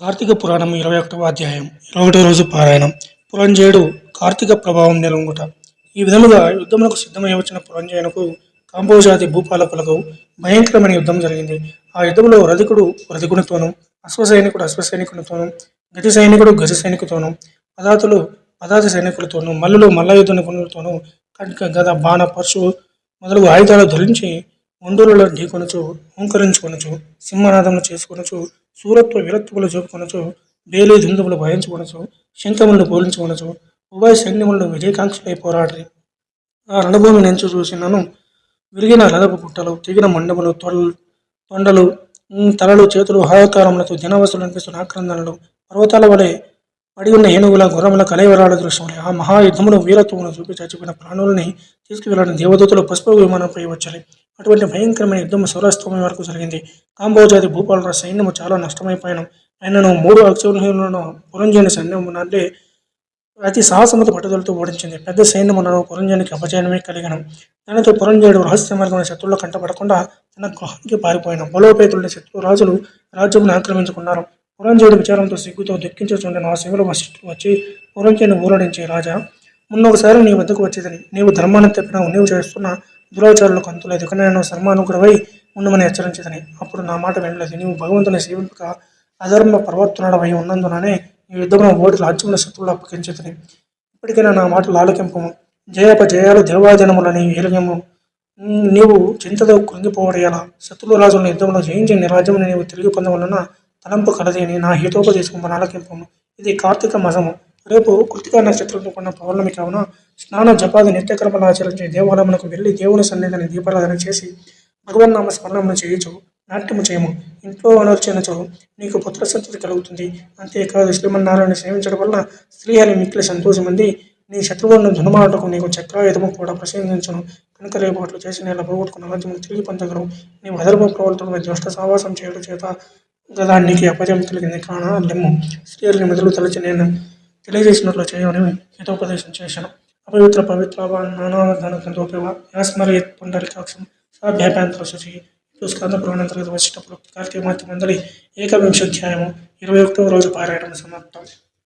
కార్తీక పురాణం ఇరవై ఒకటవ అధ్యాయం ఇరవై ఒకటో రోజు పారాయణం. పురంజయుడు కార్తీక ప్రభావం నిలుంగుట ఈ విధముగా యుద్ధములకు సిద్ధమై వచ్చిన పురంజయునకు కాంబోజాతి భూపాలకులకు భయంకరమైన యుద్ధం జరిగింది. ఆ యుద్ధంలో రధికుడు రధికునితోనూ అశ్వసైనికుడు అశ్వసైనికునితోనూ గజ సైనికుడు గజ సైనికుతోనూ పదాతులు పదార్థ సైనికులతోనూ మల్లులు మల్ల యుద్ధ నిపుణులతోనూ కంటిక గద బాణ పరుశు మొదలగు ఆయుధాలు ధరించి ఒండూరులో ఢీకొనచు ఓంకరించుకొనచు సింహనాదములు చేసుకొనచు సూరత్వ వీరత్వములు చూపుకొనచు బేలి దుందుములు భయించుకొనచు శంఖములను పోలించుకొనచు ఉభయ సైన్యములను విజయకాంక్షలై పోరాడి ఆ రణభూమి నుంచి చూసినను విరిగిన రథపు పుట్టలు తెగిన మండములు తొడలు తొండలు తలలు చేతులు హాయకారములతో జనవస్తులు అనిపిస్తున్న ఆక్రందనలు. పర్వతాల వలె పడి ఉన్న ఏనుగుల గుర్రముల కలైవరాల దృశ్యములు. ఆ మహాయుద్ధములు వీరత్వమును చూపి చచ్చిపోయిన ప్రాణులని తీసుకువెళ్ళని దేవదూతలు పసుపు విమానంపై వచ్చాయి అటువంటి భయంకరమైన యుద్ధం సౌరాస్త్రమి వరకు జరిగింది. కాంబోజాతి భూపాల సైన్యము చాలా నష్టమైపోయాను. ఆయనను మూడు అక్షరులను పురంజయుని సైన్యము నుండి అతి సాహసమత పట్టుదలతో ఓడించింది. పెద్ద సైన్యములను పురంజయునికి అపజయనమే కలిగను. దానితో పురంజయుడు రహస్య మార్గమైన శత్రువుల కంటపడకుండా తన గృహానికి పారిపోయాను. బలోపేతులని శత్రు రాజులు రాజ్యమును ఆక్రమించుకున్నారు. పురంజయుడి విచారంతో సిగ్గుతో దుఃఖించుచుండిన ఆ శివులు వశిష్ఠుడు వచ్చి పురంజయుని ఊరడించి రాజా మున్నొకసారి నీ వద్దకు వచ్చేదని నీవు ధర్మాన్ని తప్పిన నీవు చేస్తున్న దురాచారులు అంతులేదు ఇక నేను సన్మానుకుడవై ఉండమని హెచ్చరించదని. అప్పుడు నా మాట వినలేదు. నీవు భగవంతుని సేవింపక అధర్మ ప్రవర్తనడవై ఉన్నందుననే నీ యుద్ధంలో ఓటు రాజ్యముల శత్రువులు అప్పగించదని. ఇప్పటికైనా నా మాటలు ఆలకింపము జయాపజయాలు దేవాజనములని ఏలగము నీవు చింతతో కృంగిపోవడేలా శత్రుల రాజులను యుద్ధంలో జయించిన నీ నీవు తిరిగి పొందవలన తలంపు కలదేని అని నా హితోపదేశం ఆలకింపము ఇది కార్తీక మాసము. రేపు కృతికా నక్షత్రంతో కొన్న పౌర్ణమి కావున స్నాన జపాది నిత్యకర్మలు ఆచరించి దేవాలయమునకు వెళ్ళి దేవుని సన్నిధిని దీపారాధన చేసి భగవన్నామ స్మరణమును చేయొచ్చు నాట్యము చేయము ఇంట్లో అనర్చనచో నీకు పుత్ర సంతతి కలుగుతుంది. అంతేకాదు శ్రీమన్నారాయణ సేవించడం వల్ల స్త్రీహరి మిక్కిలి సంతోషమంది. నీ శత్రువులను ధనుమాటకు నీకు చక్రాయుధము కూడా ప్రసంగించను. కనుక రేపు అట్లు చేసి నేను పోగొట్టుకున్న రాజ్యము తిరిగి పొందగలవు. నీ అధర్మ ప్రవర్తన జ్యేష్ఠ సావాసం చేయడం చేత గదా నీకు అపజయం కలిగింది. కాన లెమ్ము. స్త్రీహరిని మెదలు తలచి నేను తెలియజేసినట్లు చేయమని హితోపదేశం చేశాను. అపవిత్ర పవిత్ర నానాధనోపేవ యాస్మరయత్ పుండరికాక్షం సాభ్యాభ్యాంతర శుచి స్కంద పురాణంతర్గత వచ్చినప్పుడు కార్తీక మంత్రి మందలి ఏకవింశోధ్యాయము ఇరవై ఒకటో రోజు పారాయణం సమాప్తం.